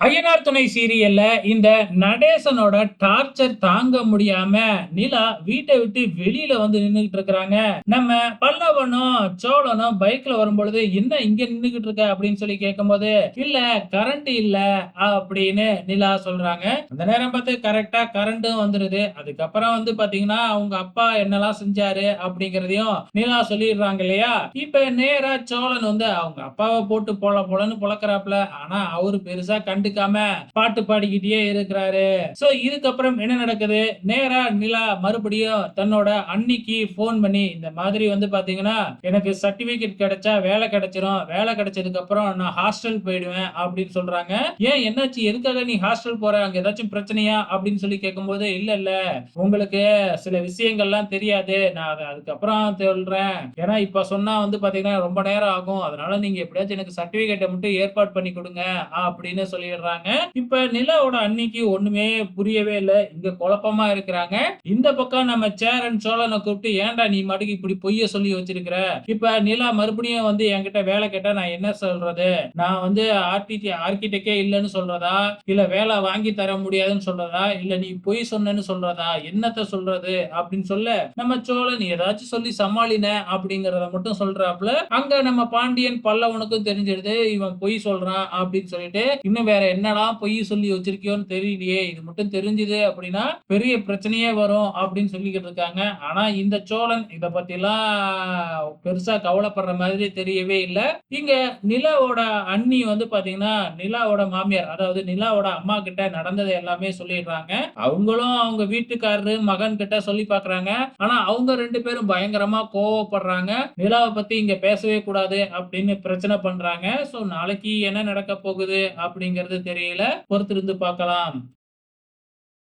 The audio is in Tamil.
ஐயனார் துணை சீரியல்ல இந்த நடேசனோட டார்ச்சர் தாங்க முடியாம நிலா வீட்டை விட்டு வெளியில வந்து நின்னுகிட்டு இருக்கிறாங்க. நம்ம பல்லவனும் சோழனும் பைக்ல வரும்பொழுது என்ன இங்க நின்னுகிட்டு இருக்க? அப்படின்னு சொல்லி கேட்கும்போது இல்ல கரண்ட் இல்ல அப்படின்னு நிலா சொல்றாங்க. அந்த நேரம் பார்த்து கரெக்டா கரண்டும் வந்துருது. அதுக்கப்புறம் வந்து பாத்தீங்கன்னா அவங்க அப்பா என்னெல்லாம் செஞ்சாரு அப்படிங்கறதையும் நிலா சொல்லிடுறாங்க இல்லையா? இப்ப நேரா சோழன் வந்து அவங்க அப்பாவை போட்டு போல போலன்னு புழக்கிறாப்ல ஆனா அவரு பெருசா கண்டு எடுக்காம பாட்டு பாடிக்கிட்டே இருக்கிறாரு. சோ இதுக்கப்புறம் என்ன நடக்குது? நேரா நிலா மறுபடியும் தன்னோட அன்னிக்கு போன் பண்ணி இந்த மாதிரி வந்து பாத்தீங்கன்னா எனக்கு சர்டிபிகேட் கிடைச்சா வேலை கிடைச்சிரும். வேலை கிடைச்சதுக்கு அப்புறம் நான் ஹாஸ்டல் போயிடுவேன் அப்படின்னு சொல்றாங்க. ஏன் என்னாச்சு? எதுக்காக நீ ஹாஸ்டல் போற? அங்க ஏதாச்சும் பிரச்சனையா? அப்படின்னு சொல்லி கேட்கும்போது இல்ல இல்ல. உங்களுக்கு சில விஷயங்கள்லாம் தெரியாது. நான் அதை அதுக்கப்புறம் சொல்றேன். ஏன்னா இப்ப சொன்னா வந்து பாத்தீங்கன்னா ரொம்ப நேரம் ஆகும். அதனால நீங்க எப்படியாச்சும் எனக்கு சர்டிபிகேட்டை மட்டும் ஏற்பாடு பண்ணி கொடுங்க அப்படின்னு சொல்லி போயிடுறாங்க. இப்ப நிலாவோட அன்னைக்கு ஒண்ணுமே புரியவே இல்ல. இங்க குழப்பமா இருக்கிறாங்க. இந்த பக்கம் நம்ம சேரன் சோழனை கூப்பிட்டு ஏன்டா நீ மடுக்கு இப்படி பொய்ய சொல்லி வச்சிருக்கிற? இப்ப நிலா மறுபடியும் வந்து என்கிட்ட வேலை கேட்டா நான் என்ன சொல்றது? நான் வந்து ஆர்டிடி ஆர்கிடெக்டே இல்லைன்னு சொல்றதா? இல்ல வேலை வாங்கி தர முடியாதுன்னு சொல்றதா? இல்ல நீ பொய் சொன்னன்னு சொல்றதா? என்னத்த சொல்றது? அப்படின்னு சொல்ல நம்ம சோழன் ஏதாச்சும் சொல்லி சமாளின அப்படிங்கறத மட்டும் சொல்றாப்புல. அங்க நம்ம பாண்டியன் பல்லவனுக்கும் தெரிஞ்சிடுது இவன் பொய் சொல்றான் அப்படின்னு சொல்லிட்டு இன்னும் வேற என்னடா பொய் சொல்லி வச்சிருக்கியோன்னு தெரியலையே இது மட்டும் தெரிஞ்சுது அப்படின்னா பெரிய பிரச்சனையே வரும் அப்படின்னு சொல்லிக்கிட்டு இருக்காங்க. ஆனா இந்த சோழன் இதை பத்திலாம் பெருசா கவலைப்படுற மாதிரி தெரியவே இல்லை. இங்க நிலாவோட அண்ணி வந்து பாத்தீங்கன்னா நிலாவோட மாமியார் அதாவது நிலாவோட அம்மா கிட்ட நடந்ததை எல்லாமே சொல்லிடுறாங்க. அவங்களும் அவங்க வீட்டுக்காரரு மகன் கிட்ட சொல்லி பாக்குறாங்க. ஆனா அவங்க ரெண்டு பேரும் பயங்கரமா கோவப்படுறாங்க. நிலாவை பத்தி இங்க பேசவே கூடாது அப்படின்னு பிரச்சனை பண்றாங்க. சோ நாளைக்கு என்ன நடக்க போகுது அப்படிங்கிறது தெரியல. பொறுத்திருந்து பார்க்கலாம்.